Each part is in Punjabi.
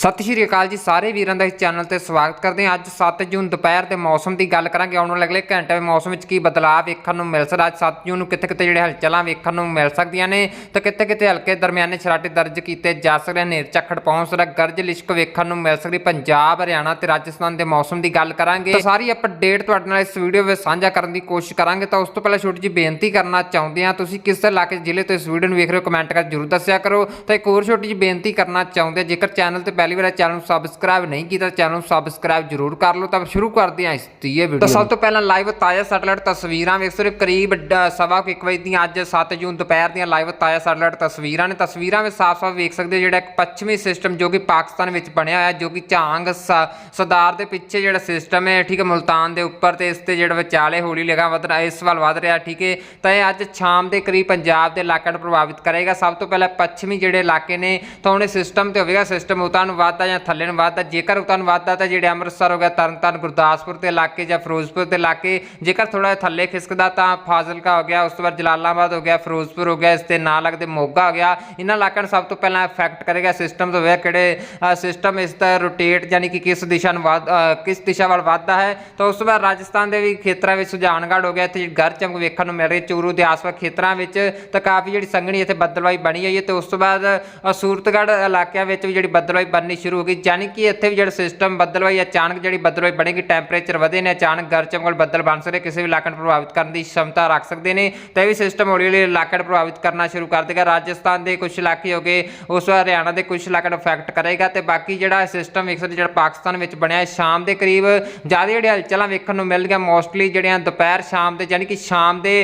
ਸਤਿ ਸ਼੍ਰੀ ਅਕਾਲ ਜੀ ਸਾਰੇ ਵੀਰਾਂ ਦਾ ਇਸ ਚੈਨਲ ਤੇ ਸਵਾਗਤ ਕਰਦੇ ਹਾਂ। ਅੱਜ 7 ਜੂਨ ਦੁਪਹਿਰ ਦੇ ਮੌਸਮ ਦੀ ਗੱਲ ਕਰਾਂਗੇ। ਆਉਣ ਵਾਲੇ ਅਗਲੇ ਘੰਟੇ ਦੇ ਮੌਸਮ ਵਿੱਚ ਕੀ ਬਦਲਾਅ ਵੇਖਣ ਨੂੰ ਮਿਲ ਸਕਦਾ? ਅੱਜ 7 ਜੂਨ ਨੂੰ ਕਿੱਥੇ ਕਿਤੇ ਜਿਹੜੇ ਹਲਚਲਾਂ ਵੇਖਣ ਨੂੰ ਮਿਲ ਸਕਦੀਆਂ ਨੇ ਤਾਂ ਕਿੱਥੇ ਕਿਤੇ ਹਲਕੇ ਦਰਮਿਆਨੇ ਛਰਾਟੇ ਦਰਜ ਕੀਤੇ ਜਾ ਸਕਦੇ ਨੇ? ਝੱਖੜ ਪਹੁੰਚ ਸਕਦਾ ਗਰਜ ਲਿਸ਼ਕ ਵੇਖਣ ਨੂੰ ਮਿਲ ਸਕਦੀ। ਪੰਜਾਬ ਹਰਿਆਣਾ ਤੇ ਰਾਜਸਥਾਨ ਦੇ ਮੌਸਮ ਦੀ ਗੱਲ ਕਰਾਂਗੇ। ਤਾਂ ਸਾਰੀ ਅਪਡੇਟ ਤੁਹਾਡੇ ਨਾਲ ਇਸ ਵੀਡੀਓ ਵਿੱਚ ਸਾਂਝਾ ਕਰਨ ਦੀ ਕੋਸ਼ਿਸ਼ ਕਰਾਂਗੇ। ਤਾਂ ਉਸ ਤੋਂ ਪਹਿਲਾਂ ਛੋਟੀ ਜਿਹੀ ਬੇਨਤੀ ਕਰਨਾ ਚਾਹੁੰਦੇ ਹਾਂ। ਤੁਸੀਂ ਕਿਸ ਇਲਾਕੇ ਜ਼ਿਲ੍ਹੇ ਤੋਂ ਇਸ ਵੀਡੀਓ ਨੂੰ ਵੇਖ ਰਹੇ ਹੋ ਕਮੈਂਟ ਕਰਕੇ ਜਰੂਰ ਦੱਸਿਆ ਕਰੋ। ਤਾਂ ਇੱਕ ਹੋਰ ਛੋਟੀ ਜਿਹੀ ਬੇਨਤੀ ਕਰਨਾ ਚਾਹੁੰਦੇ ਹਾਂ, ਜੇਕਰ ਚੈਨਲ ਤੇ ਪਹਿਲੀ ਵਾਰ ਚੈਨਲ ਨੂੰ ਸਬਸਕ੍ਰਾਈਬ ਨਹੀਂ ਕੀਤਾ ਚੈਨਲ ਨੂੰ ਸਬਸਕ੍ਰਾਈਬ ਜਰੂਰ ਕਰ ਲਓ। ਤਾਂ ਸ਼ੁਰੂ ਕਰਦੇ ਹਾਂ ਇਸ ਦੀ ਇਹ ਵੀਡੀਓ ਤਾਂ ਸਭ ਤੋਂ ਪਹਿਲਾਂ ਲਾਈਵ ਤਾਜ਼ਾ ਸੈਟਲਾਈਟ ਤਸਵੀਰਾਂ ਵੇਖ ਸਕਦੇ ਕਰੀਬ ਡ- ਸਵਾ ਕੁ ਇੱਕ ਵਜੇ ਦੀਆਂ ਅੱਜ 7 ਜੂਨ ਦੁਪਹਿਰ ਦੀਆਂ ਲਾਈਵ ਤਾਜ਼ਾ ਸੈਟਲਾਈਟ ਤਸਵੀਰਾਂ ਨੇ। ਤਸਵੀਰਾਂ ਵਿੱਚ ਸਾਫ਼-ਸਾਫ਼ ਵੇਖ ਸਕਦੇ ਹੋ ਜਿਹੜਾ ਇੱਕ ਪੱਛਮੀ ਸਿਸਟਮ ਜੋ ਕਿ ਪਾਕਿਸਤਾਨ ਵਿੱਚ ਬਣਿਆ ਹੋਇਆ ਜੋ ਕਿ ਝਾਂਗ ਸ- ਸਰਦਾਰ ਦੇ ਪਿੱਛੇ ਜਿਹੜਾ ਸਿਸਟਮ ਹੈ ਠੀਕ ਹੈ ਮੁਲਤਾਨ ਦੇ ਉੱਪਰ ਤੇ ਇਸ ਤੇ ਜਿਹੜਾ ਵਿਚਾਲੇ ਹੌਲੀ ਲਗਾ ਵਧ ਰਿਹਾ ਇਸ ਵੱਲ ਵਧ ਰਿਹਾ ਠੀਕ ਹੈ। ਤਾਂ ਇਹ ਅੱਜ ਸ਼ਾਮ ਦੇ ਕਰੀਬ ਪੰਜਾਬ ਦੇ ਇਲਾਕਿਆਂ ਨੂੰ ਪ੍ਰਭਾਵਿਤ ਕਰੇਗਾ। ਸਭ ਤੋਂ ਪਹਿਲਾਂ ਪੱਛਮੀ ਜਿਹੜੇ ਇਲਾਕੇ ਨੇ ਤਾਂ ਉਹਨੇ ਸਿਸਟਮ ਤੇ ਹੋਵੇਗਾ ਸਿਸਟਮ ਉਤਾਂ ਨੂੰ ਵੱਧਦਾ ਜਾਂ ਥੱਲੇ ਨੂੰ ਵੱਧਦਾ ਜੇਕਰ ਉਤਨ ਨੂੰ ਵੱਧਦਾ ਤਾਂ ਜਿਹੜੇ ਅੰਮ੍ਰਿਤਸਰ ਹੋ ਗਿਆ ਤਰਨਤਾਰਨ ਗੁਰਦਾਸਪੁਰ ਦੇ ਇਲਾਕੇ ਜਾਂ ਫਿਰੋਜ਼ਪੁਰ ਦੇ ਇਲਾਕੇ ਜੇਕਰ ਥੋੜਾ ਥੱਲੇ ਖਿਸਕਦਾ ਤਾਂ ਫਾਜ਼ਿਲਕਾ ਹੋ ਗਿਆ ਉਸ ਤੋਂ ਬਾਅਦ ਜਲਾਲਾਬਾਦ ਹੋ ਗਿਆ ਫਿਰੋਜ਼ਪੁਰ ਹੋ ਗਿਆ ਇਸ ਤੇ ਨਾਲ ਲੱਗਦੇ ਮੋਗਾ ਹੋ ਗਿਆ। ਇਹਨਾਂ ਇਲਾਕਿਆਂ ਨੂੰ ਸਭ ਤੋਂ ਪਹਿਲਾਂ ਇਫੈਕਟ ਕਰੇਗਾ ਸਿਸਟਮ ਤੋਂ ਹੋਇਆ ਕਿਹੜੇ ਸਿਸਟਮ ਇਸ ਦਾ ਰੋਟੇਟ ਯਾਨੀ ਕਿ ਕਿਸ ਦਿਸ਼ਾ ਨੂੰ ਵੱਧ ਕਿਸ ਦਿਸ਼ਾ ਵੱਲ ਵੱਧਦਾ ਹੈ ਤਾਂ ਉਸ ਤੋਂ ਬਾਅਦ ਰਾਜਸਥਾਨ ਦੇ ਵੀ ਖੇਤਰਾਂ ਵਿੱਚ ਸੁਜਾਨਗੜ੍ਹ ਹੋ ਗਿਆ ਇੱਥੇ ਗਰ ਚਮਕ ਵੇਖਣ ਨੂੰ ਮਿਲ ਰਹੀ ਚੂਰੂ ਦੇ ਆਸ-ਪਾਸ ਖੇਤਰਾਂ ਵਿੱਚ ਤਾਂ ਕਾਫੀ ਜਿਹੜੀ ਸੰਘਣੀ ਇੱਥੇ ਬੱਦਲਵਾਈ ਬਣੀ ਹੋਈ ਹੈ ਤੇ ਉਸ ਤੋਂ ਬਾਅਦ ਅ, ਸੂਰਤਗੜ੍ਹ ਇਲਾਕਿਆਂ ਵਿੱਚ ਵੀ ਜਿਹੜੀ ਬੱਦਲਵਾਈ ਬਣਨੀ ਸ਼ੁਰੂ ਹੋ ਗਈ ਯਾਨੀ ਕਿ ਇੱਥੇ ਵੀ ਜਿਹੜਾ ਸਿਸਟਮ ਬੱਦਲਵਾਈ ਅਚਾਨਕ ਜਿਹੜੀ ਬੱਦਲਵਾਈ ਬਣੇਗੀ ਟੈਂਪਰੇਚਰ ਵਧੇ ਨੇ, ਅਚਾਨਕ ਗਰ ਬੱਦਲ ਬਣ ਸਕਦੇ ਕਿਸੇ ਵੀ ਇਲਾਕੇ ਨੂੰ ਪ੍ਰਭਾਵਿਤ ਕਰਨ ਦੀ ਸ਼ਮਤਾ ਰੱਖ ਸਕਦੇ ਨੇ, ਤਾਂ ਇਹ ਵੀ ਸਿਸਟਮ ਹੌਲੀ ਹੌਲੀ ਇਲਾਕੇ ਨੂੰ ਪ੍ਰਭਾਵਿਤ ਕਰਨਾ ਸ਼ੁਰੂ ਕਰ ਦੇਗਾ। ਰਾਜਸਥਾਨ ਦੇ ਕੁਝ ਇਲਾਕੇ ਹੋ ਗਏ, ਉਸ ਹਰਿਆਣਾ ਦੇ ਕੁਝ ਇਲਾਕਿਆਂ ਨੂੰ ਅਫੈਕਟ ਕਰੇਗਾ, ਤੇ ਬਾਕੀ ਜਿਹੜਾ ਸਿਸਟਮ ਵੇਖ ਜਿਹੜਾ ਪਾਕਿਸਤਾਨ ਵਿੱਚ ਬਣਿਆ ਸ਼ਾਮ ਦੇ ਕਰੀਬ ਜ਼ਿਆਦਾ ਜਿਹੜੀਆਂ ਹਲਚਲਾਂ ਵੇਖਣ ਨੂੰ ਮਿਲਣਗੀਆਂ ਮੋਸਟਲੀ ਜਿਹੜੀਆਂ ਦੁਪਹਿਰ ਸ਼ਾਮ ਦੇ ਯਾਨੀ ਕਿ ਸ਼ਾਮ ਦੇ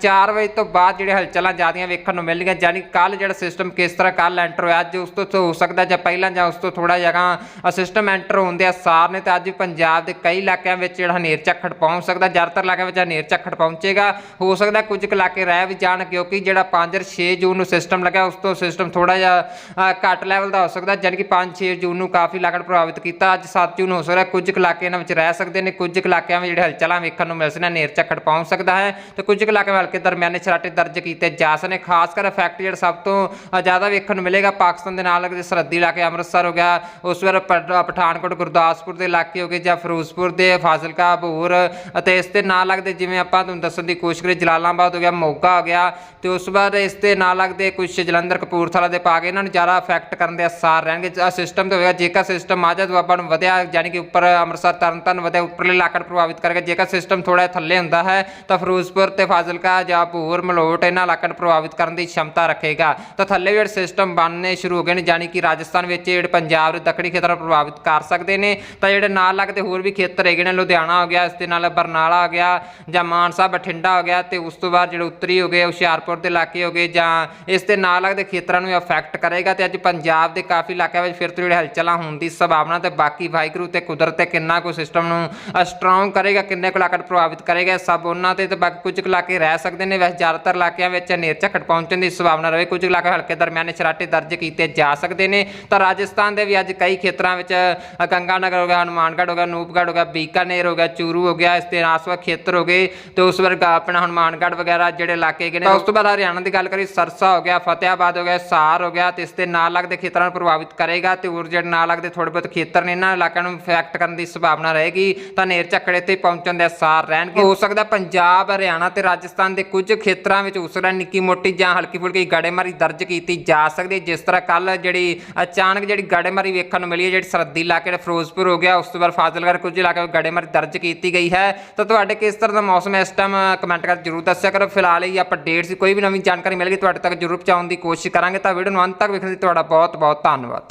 4 ਵਜੇ ਤੋਂ ਬਾਅਦ ਜਿਹੜੇ ਹਲਚਲਾਂ ਜ਼ਿਆਦੀਆਂ ਵੇਖਣ ਨੂੰ ਮਿਲਣਗੀਆਂ ਯਾਨੀ ਕੱਲ ਜਿਹੜਾ ਸਿਸਟਮ ਕਿਸ ਤਰ੍ਹਾਂ ਕੱਲ ਐਂਟਰ ਹੋਇਆ, ਅੱਜ ਉਸ ਤੋਂ ਤੋਂ ਹੋ ਸਕਦਾ ਜਾਂ ਪਹਿਲਾਂ ਜਾਂ ਉਸ ਤੋਂ ਥੋੜਾ ਜਿਹਾ ਸਿਸਟਮ ਐਂਟਰ ਹੁੰਦੇ ਆ ਸਾਰ ਨੇ ਤੇ ਅੱਜ ਪੰਜਾਬ ਦੇ ਕਈ ਇਲਾਕਿਆਂ ਵਿੱਚ ਜਿਹੜਾ ਹਨੇਰ ਝੱਖੜ ਪਹੁੰਚ ਸਕਦਾ, ਜ਼ਿਆਦਾਤਰ ਇਲਾਕਿਆਂ ਵਿੱਚ ਹਨੇਰ ਝੱਖੜ ਪਹੁੰਚੇਗਾ। ਹੋ ਸਕਦਾ ਕੁਝ ਕੁ ਇਲਾਕੇ ਰਹਿ ਵੀ ਜਾਣ ਕਿਉਂਕਿ ਜਿਹੜਾ 5 ਔਰ 6 ਜੂਨ ਨੂੰ ਸਿਸਟਮ ਲੱਗਿਆ, ਉਸ ਤੋਂ ਸਿਸਟਮ ਥੋੜਾ ਜਿਹਾ ਘੱਟ ਲੈਵਲ ਦਾ ਹੋ ਸਕਦਾ ਯਾਨੀ ਕਿ 5-6 ਜੂਨ ਨੂੰ ਕਾਫੀ ਇਲਾਕਿਆਂ ਪ੍ਰਭਾਵਿਤ ਕੀਤਾ। ਅੱਜ 7 ਜੂਨ ਹੋ ਸਕਦਾ, ਕੁਝ ਕੁ ਇਲਾਕੇ ਇਹਨਾਂ ਵਿੱਚ ਰਹਿ ਸਕਦੇ ਨੇ, ਕੁਝ ਕੁ ਇਲਾਕਿਆਂ ਵਿੱਚ ਜਿਹੜੇ ਹਲਚਲਾਂ ਵੇਖਣ ਨੂੰ ਮਿਲ ਸਕਦੀਆਂ, ਹਨੇਰ ਝੱਖੜ ਪਹੁੰਚ ਸਕਦਾ ਹੈ ਤੇ ਕੁਝ ਕੁ ਇਲਾਕਿਆਂ ਵਿੱਚ ਹਲਕੇ ਦਰਮਿਆਨੇ ਛਰਾਟੇ ਦਰਜ ਕੀਤੇ ਜਾ ਸਕਦੇ ਖਾਸ ਕਰ ਇਫੈਕਟ ਜਿਹੜਾ ਸਭ ਤੋਂ ਜ਼ਿਆਦਾ ਵੇਖਣ ਨੂੰ ਮਿਲੇਗਾ ਪਾਕਿਸਤਾਨ ਦੇ ਨਾਲ ਲੱਗਦੇ ਸਰਹੱਦੀ ਇਲਾਕੇ ਅੰਮ੍ਰਿਤਸਰ ਹੋ ਗਿਆ ਗਿਆ ਉਸ ਵਾਰ ਪਠਾਨਕੋਟ ਗੁਰਦਾਸਪੁਰ ਦੇ ਇਲਾਕੇ ਹੋ ਗਏ ਜਾਂ ਫਿਰੋਜ਼ਪੁਰ ਦੇ, ਫਾਜ਼ਿਲਕਾ ਭੂਰ ਅਤੇ ਇਸ 'ਤੇ ਨਾਲ ਲੱਗਦੇ ਜਿਵੇਂ ਆਪਾਂ ਤੁਹਾਨੂੰ ਦੱਸਣ ਦੀ ਕੋਸ਼ਿਸ਼ ਕਰੀ ਜਲਾਲਾਬਾਦ ਹੋ ਗਿਆ, ਮੋਗਾ ਹੋ ਗਿਆ ਤੇ ਉਸ ਬਾਅਦ ਇਸ 'ਤੇ ਨਾਲ ਲੱਗਦੇ ਕੁਝ ਜਲੰਧਰ ਕਪੂਰਥਲਾ ਦੇ ਪਾ ਕੇ ਇਹਨਾਂ ਨੂੰ ਜ਼ਿਆਦਾ ਇਫੈਕਟ ਕਰਨ ਦੇ ਅਸਾਰ ਰਹਿਣਗੇ। ਆ ਸਿਸਟਮ ਤੇ ਹੋਏਗਾ, ਜੇਕਰ ਸਿਸਟਮ ਮਾਝਾ ਦੁਆਬਾ ਨੂੰ ਵਧਿਆ ਯਾਨੀ ਕਿ ਉੱਪਰ ਅੰਮ੍ਰਿਤਸਰ ਤਰਨਤਾਰਨ ਵਧਿਆ, ਉੱਪਰਲੇ ਇਲਾਕੇ ਪ੍ਰਭਾਵਿਤ ਕਰੇਗਾ। ਜੇਕਰ ਸਿਸਟਮ ਥੋੜਾ ਥੱਲੇ ਹੁੰਦਾ ਹੈ, ਤਾਂ ਫਿਰੋਜ਼ਪੁਰ ਤੇ ਫਾਜ਼ਿਲਕਾ ਜਾਂ ਭੂਰ ਮਲੋਟ ਇਹਨਾਂ ਇਲਾਕਿਆਂ ਨੂੰ ਪ੍ਰਭਾਵਿਤ ਕਰਨ ਦੀ ਸ਼ਮਤਾ ਰੱਖੇਗਾ। ਤਾਂ ਥੱਲੇ ਵੀ ਸਿਸਟਮ ਬਣਨੇ ਸ਼ੁਰੂ ਹੋ ਗਏ ਨੇ ਯਾਨੀ ਕਿ ਰਾਜਸਥਾਨ ਵਿੱਚ ਏਡ ਪੰਜਾਬ ਦੇ ਦੱਖਣੀ ਖੇਤਰ ਪ੍ਰਭਾਵਿਤ ਕਰ ਸਕਦੇ ਨੇ। ਤਾਂ ਜਿਹੜੇ ਨਾਲ ਲੱਗਦੇ ਹੋਰ ਵੀ ਖੇਤਰ ਹੈਗੇ ਨੇ, ਲੁਧਿਆਣਾ ਹੋ ਗਿਆ, ਇਸ ਦੇ ਨਾਲ ਬਰਨਾਲਾ ਹੋ ਗਿਆ ਜਾਂ ਮਾਨਸਾ, ਬਠਿੰਡਾ ਹੋ ਗਿਆ ਤੇ ਉਸ ਤੋਂ ਬਾਅਦ ਜਿਹੜੇ ਉੱਤਰੀ ਹੋ ਗਏ, ਹੁਸ਼ਿਆਰਪੁਰ ਦੇ ਇਲਾਕੇ ਹੋ ਗਏ ਜਾਂ ਇਸ ਦੇ ਨਾਲ ਲੱਗਦੇ ਖੇਤਰਾਂ ਨੂੰ ਅਫੈਕਟ ਕਰੇਗਾ ਤੇ ਅੱਜ ਪੰਜਾਬ ਦੇ ਕਾਫੀ ਇਲਾਕਿਆਂ ਵਿੱਚ ਫਿਰ ਤੋਂ ਜਿਹੜੇ ਹਲਚਲਾਂ ਹੋਣ ਦੀ ਸੰਭਾਵਨਾ ਤੇ ਬਾਕੀ ਵਾਹਿਗੁਰੂ ਤੇ ਕੁਦਰਤ ਤੇ ਕਿੰਨਾ ਕੋ ਸਿਸਟਮ ਨੂੰ ਸਟਰੋਂਗ ਕਰੇਗਾ, ਕਿੰਨੇ ਕੁ ਇਲਾਕੇ ਪ੍ਰਭਾਵਿਤ ਕਰੇਗਾ ਸਭ ਉਹਨਾਂ ਤੇ ਤੇ ਬਾਕੀ ਕੁਝ ਕੁ ਇਲਾਕੇ ਰਹਿ ਸਕਦੇ ਨੇ। ਵੈਸੇ ਜ਼ਿਆਦਾਤਰ ਇਲਾਕਿਆਂ ਵਿੱਚ ਹਨੇਰ ਝੱਖੜ ਪਹੁੰਚਣ ਦੀ ਸੰਭਾਵਨਾ ਰਹੇ। ਕੁਝ ਇਲਾਕੇ ਹਲਕੇ ਦਰਮਿਆਨੇ ਛਰਾਟੇ ਦਰਜ ਕੀਤੇ ਜਾ ਸਕਦੇ ਨੇ। ਤਾਂ ਰਾਜਸਥਾਨ ਦੇ ਵੀ ਅੱਜ ਕਈ ਖੇਤਰਾਂ ਵਿੱਚ ਅ, ਗੰਗਾਨਗਰ ਹੋ ਗਿਆ ਹਨੂਮਾਨਗੜ੍ਹ ਹੋ ਗਿਆ ਨੂਪਗੜ੍ਹ ਹੋ ਗਿਆ ਬੀਕਾਨੇਰ ਹੋ ਗਿਆ ਚੂਰੂ ਹੋ ਗਿਆ ਇਸ ਦੇ ਆਸ-ਪਾਸ ਖੇਤਰ ਹੋ ਗਏ ਤੇ ਉਸ ਵਰਗਾ ਆਪਣਾ ਹਨੂਮਾਨਗੜ੍ਹ ਵਗੈਰਾ ਜਿਹੜੇ ਇਲਾਕੇ ਨੇ। ਤਾਂ ਉਸ ਤੋਂ ਬਾਅਦ ਹਰਿਆਣਾ ਦੀ ਗੱਲ ਕਰੀ ਸਰਸਾ ਹੋ ਗਿਆ ਫਤਿਆਬਾਦ ਹੋ ਗਿਆ ਸਾਰ ਹੋ ਗਿਆ ਤੇ ਇਸ ਦੇ ਨਾਲ ਲੱਗਦੇ ਖੇਤਰਾਂ ਨੂੰ ਪ੍ਰਭਾਵਿਤ ਕਰੇਗਾ ਤੇ ਹੋਰ ਜਿਹੜੇ ਨਾਲ ਲੱਗਦੇ ਥੋੜੇ ਬਹੁਤ ਖੇਤਰ ਨੇ ਇਹਨਾਂ ਇਲਾਕਿਆਂ ਨੂੰ ਇਫੈਕਟ ਕਰਨ ਦੀ ਸੰਭਾਵਨਾ ਰਹੇਗੀ। ਤਾਂ ਨੇਰ ਝੱਕੜੇ ਤੇ ਪਹੁੰਚਣ ਦੇ ਅਸਾਰ ਰਹਿਣਗੇ। ਹੋ ਸਕਦਾ ਪੰਜਾਬ ਹਰਿਆਣਾ ਤੇ ਰਾਜਸਥਾਨ ਦੇ ਕੁਝ ਖੇਤਰਾਂ ਵਿੱਚ ਉਸ ਤਰ੍ਹਾਂ ਨਿੱਕੀ ਮੋਟੀ ਜਾਂ ਹਲਕੀ ਫੁਲਕੀ ਗੜੇਮਾਰੀ ਦਰਜ ਕੀਤੀ ਜਾ ਸਕਦੀ ਹੈ ਜਿਸ ਤਰ੍ਹਾਂ ਕੱਲ ਜਿਹੜੀ ਅਚਾਨਕ ਜਿਹੜੀ ਗੜੇਮਾਰੀ ਵੇਖਣ ਨੂੰ ਮਿਲੀ ਹੈ, ਜਿਹੜੀ ਸਰਹੱਦੀ ਇਲਾਕੇ ਦੇ ਫਿਰੋਜ਼ਪੁਰ ਹੋ ਗਿਆ, ਉਸ ਤੋਂ ਬਾਅਦ ਫਾਜ਼ਿਲਗੜ੍ਹ ਕੁਝ ਇਲਾਕੇ ਵਿੱਚ ਗੜੇਮਾਰੀ ਦਰਜ ਕੀਤੀ ਗਈ ਹੈ। ਤਾਂ ਤੁਹਾਡੇ ਕਿਸ ਤਰ੍ਹਾਂ ਦਾ ਮੌਸਮ ਹੈ ਇਸ ਟਾਈਮ ਕਮੈਂਟ ਕਰਕੇ ਜਰੂਰ ਦੱਸਿਆ ਕਰੋ। ਫਿਲਹਾਲ ਇਹ ਅਪਡੇਟਸ ਸੀ, ਕੋਈ ਵੀ ਨਵੀਂ ਜਾਣਕਾਰੀ ਮਿਲ ਗਈ ਤੁਹਾਡੇ ਤੱਕ ਜਰੂਰ ਪਹੁੰਚਾਉਣ ਦੀ ਕੋਸ਼ਿਸ਼ ਕਰਾਂਗੇ। ਤਾਂ ਵੀਡੀਓ ਨੂੰ ਅੰਤ ਤੱਕ ਵੇਖਣ ਲਈ ਤੁਹਾਡਾ ਬਹੁਤ ਬਹੁਤ ਧੰਨਵਾਦ।